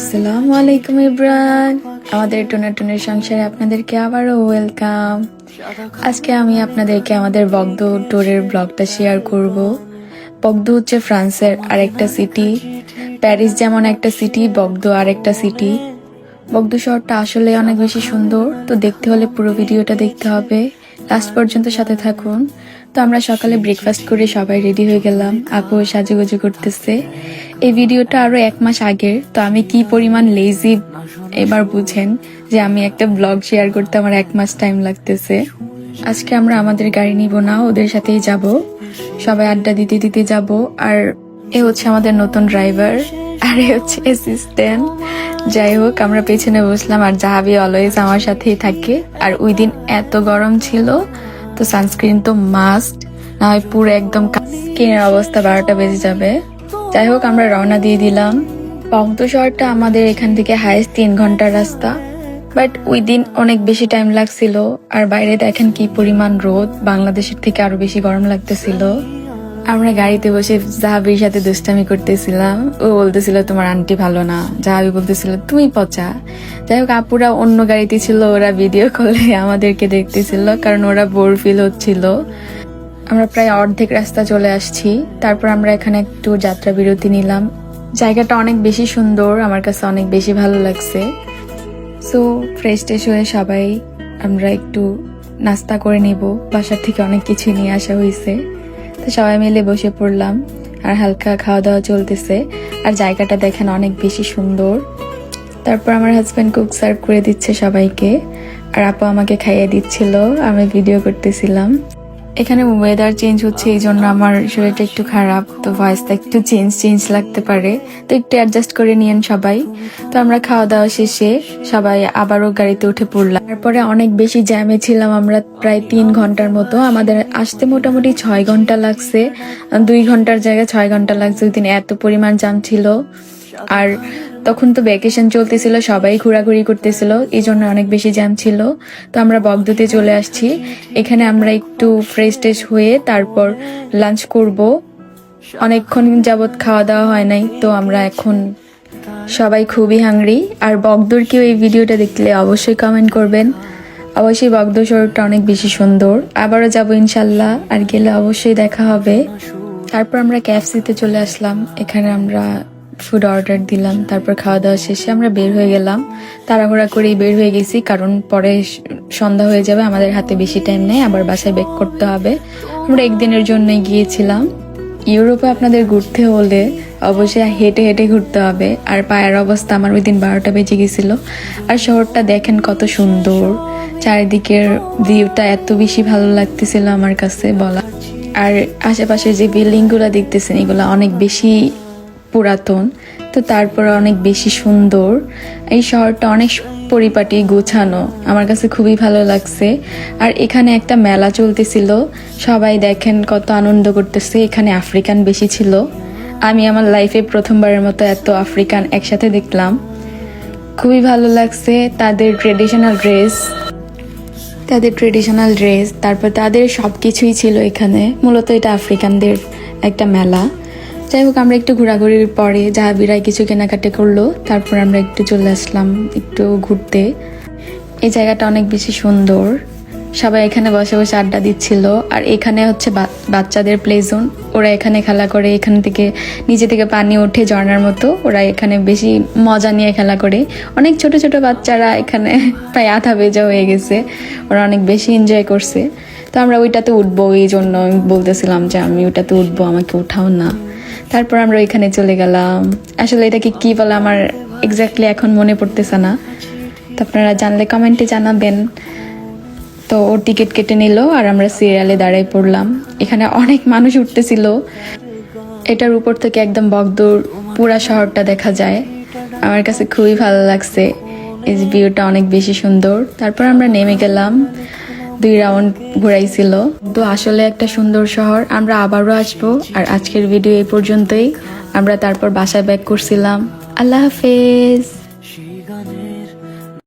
আসসালামু আলাইকুম ইব্রান। আমাদের টোনাটুনের সংসারে আপনাদেরকে আবারও ওয়েলকাম। আজকে আমি আপনাদেরকে আমাদের বগদু ট্যুরের ব্লগটা শেয়ার করব। বগদু হচ্ছে ফ্রান্সের আরেকটা সিটি। প্যারিস যেমন একটা সিটি, বগদু আরেকটা সিটি। বগদু শহরটা আসলে অনেক বেশি সুন্দর। তো দেখতে হলে পুরো ভিডিওটা দেখতে হবে। লাস্ট পর্যন্ত সাথে থাকুন। তো আমরা সকালে ব্রেকফাস্ট করে সবাই রেডি হয়ে গেলাম। আপু সাজুগুজু করতেছে। এই ভিডিওটা আরও এক মাস আগের, তো আমি কি পরিমাণ লেজি এবার বুঝেন যে আমি একটা ব্লগ শেয়ার করতে আমার এক মাস টাইম লাগতেছে। আজকে আমরা আমাদের গাড়ি নিব না, ওদের সাথেই যাব। সবাই আড্ডা দিতে দিতে যাব। আর এ হচ্ছে আমাদের নতুন ড্রাইভার আর এ হচ্ছে অ্যাসিস্ট্যান্ট যাই হোক, আমরা পেছনে বসলাম আর জাহাবি অলওয়েজ আমার সাথেই থাকে। আর ওই দিন এত গরম ছিল তো সানস্ক্রিন তো মাস্ট না হয় পুরো একদম স্কিনের অবস্থা বারোটা বেজে যাবে। যাই হোক, আমরা রওনা দিয়ে দিলাম। পংতো শহরটা আমাদের এখান থেকে হায়েস্ট তিন ঘণ্টার রাস্তা। বাট ওই দিন অনেক বেশি টাইম লাগছিল। আর বাইরে দেখেন কি পরিমাণ রোদ। বাংলাদেশের থেকে আরও বেশি গরম লাগতেছিল। আমরা গাড়িতে বসে জাহাবির সাথে দুষ্টামি করতেছিলাম। ও বলতেছিল, তোমার আন্টি ভালো না। জাহাবি বলতেছিল, তুমি পচা। যাই হোক, আপুরা অন্য গাড়িতে ছিল, ওরা ভিডিও কলে আমাদেরকে দেখতেছিল, কারণ ওরা বোর ফিল হচ্ছিল। আমরা প্রায় অর্ধেক রাস্তা চলে আসছি। তারপর আমরা এখানে একটু যাত্রা বিরতি নিলাম। জায়গাটা অনেক বেশি সুন্দর, আমার কাছে অনেক বেশি ভালো লাগছে। সো ফ্রেশ ট্রেশ হয়ে সবাই আমরা একটু নাস্তা করে নিব। বাসার থেকে অনেক কিছু নিয়ে আসা হয়েছে। তো সবাই মিলে বসে পড়লাম আর হালকা খাওয়া দাওয়া চলতেছে। আর জায়গাটা দেখেন অনেক বেশি সুন্দর। তারপর আমার হাজব্যান্ড কুক সার্ভ করে দিচ্ছে সবাইকে। আর আপু আমাকে খাইয়ে দিচ্ছিল, আমি ভিডিও করতেছিলাম। এখানে ওয়েদার চেঞ্জ হচ্ছে, এই জন্য আমার শরীরটা একটু খারাপ। তো ভয়েসটা একটু চেঞ্জ চেঞ্জ লাগতে পারে। তো একটু অ্যাডজাস্ট করে নিয়েন সবাই। তো আমরা খাওয়া দাওয়া শেষে সবাই আবারও গাড়িতে উঠে পড়লাম। তারপরে অনেক বেশি জ্যামে ছিলাম আমরা প্রায় তিন ঘণ্টার মতো। আমাদের আসতে মোটামুটি ছয় ঘণ্টা লাগছে। দুই ঘণ্টার জায়গায় ছয় ঘণ্টা লাগছে। ওই দিন এত পরিমাণ জ্যাম ছিল। আর তখন তো ভ্যাকেশন চলতেছিল, সবাই ঘোরাঘুরি করতেছিল এই জন্য অনেক বেশি জ্যাম ছিল। তো আমরা বগদুতে চলে আসছি। এখানে আমরা একটু ফ্রেশ ট্রেশ হয়ে তারপর লাঞ্চ করব। অনেকক্ষণ যাবৎ খাওয়া দাওয়া হয় নাই, তো আমরা এখন সবাই খুবই হাংরি আর বগদুর কেউ এই ভিডিওটা দেখলে অবশ্যই কমেন্ট করবেন। অবশ্যই বগদুর শহরটা অনেক বেশি সুন্দর। আবারও যাব ইনশাল্লাহ, আর গেলে অবশ্যই দেখা হবে। তারপর আমরা ক্যাফসিতে চলে আসলাম। এখানে আমরা ফুড অর্ডার দিলাম, তারপর খাওয়া দাওয়া শেষে আমরা বের হয়ে গেলাম। তাড়াহুড়া করেই বের হয়ে গেছি, কারণ পরে সন্ধ্যা হয়ে যাবে, আমাদের হাতে বেশি টাইম নেই, আবার বাসায় বেক করতে হবে। আমরা একদিনের জন্যই গিয়েছিলাম। ইউরোপে আপনাদের ঘুরতে হলে অবশ্যই হেঁটে হেঁটে ঘুরতে হবে। আর পায়ের অবস্থা আমার ওই দিন বারোটা বেজে গেছিল। আর শহরটা দেখেন কত সুন্দর। চারিদিকের ভিউটা এত বেশি ভালো লাগতেছিল আমার কাছে বলা আর আশেপাশে যে বিল্ডিংগুলা দেখতেছেন, এগুলা অনেক বেশি পুরাতন, তো তারপর অনেক বেশি সুন্দর। এই শহরটা অনেক পরিপাটি, গোছানো, আমার কাছে খুবই ভালো লাগছে। আর এখানে একটা মেলা চলতেছিল, সবাই দেখেন কত আনন্দ করতেছে, এখানে আফ্রিকান বেশি ছিল। আমি আমার লাইফে প্রথমবারের মতো এত আফ্রিকান একসাথে দেখলাম। খুবই ভালো লাগছে তাদের ট্রেডিশনাল ড্রেস তাদের ট্রেডিশনাল ড্রেস তারপর তাদের সব কিছুই ছিল এখানে। মূলত এটা আফ্রিকানদের একটা মেলা। যাই হোক, আমরা একটু ঘোরাঘুরির পরে জাহাবিরাই কিছু কেনাকাটা করল, তারপর আমরা একটু চলে আসলাম একটু ঘুরতে। এই জায়গাটা অনেক বেশি সুন্দর। সবাই এখানে বসে বসে আড্ডা দিচ্ছিল। আর এখানে হচ্ছে বাচ্চাদের প্লে জোন ওরা এখানে খেলা করে, এখান থেকে নিজে থেকে পানি ওঠে ঝর্ণার মতো। ওরা এখানে বেশি মজা নিয়ে খেলা করে। অনেক ছোট ছোট বাচ্চারা এখানে প্রায় আধা বেজা হয়ে গেছে। ওরা অনেক বেশি এনজয় করছে। তো আমরা ওইটাতে উঠবো এই জন্য আমি বলতেছিলাম যে আমি ওইটাতে উঠবো, আমাকে উঠাও না। তারপর আমরা ওইখানে চলে গেলাম। আসলে এটাকে কি বলে আমার এক্স্যাক্টলি এখন মনে পড়তেছে না। তো আপনারা জানলে কমেন্টে জানাবেন। তো ও টিকিট কেটে নিল আর আমরা সিরিয়ালে দাঁড়াই পড়লাম। এখানে অনেক মানুষ উঠতেছিল। এটার উপর থেকে একদম বগদুর পুরা শহরটা দেখা যায়। আমার কাছে খুবই ভালো লাগছে। এই ভিউটা অনেক বেশি সুন্দর। তারপর আমরা নেমে গেলাম। দুই রাউন্ড ঘুরাইছিল। তো আসলে একটা সুন্দর শহর। আমরা আবারও আসব। আর আজকের ভিডিও এই পর্যন্তই। আমরা তারপর বাসায় ব্যাক করছিলাম। আল্লাহ হাফেজ।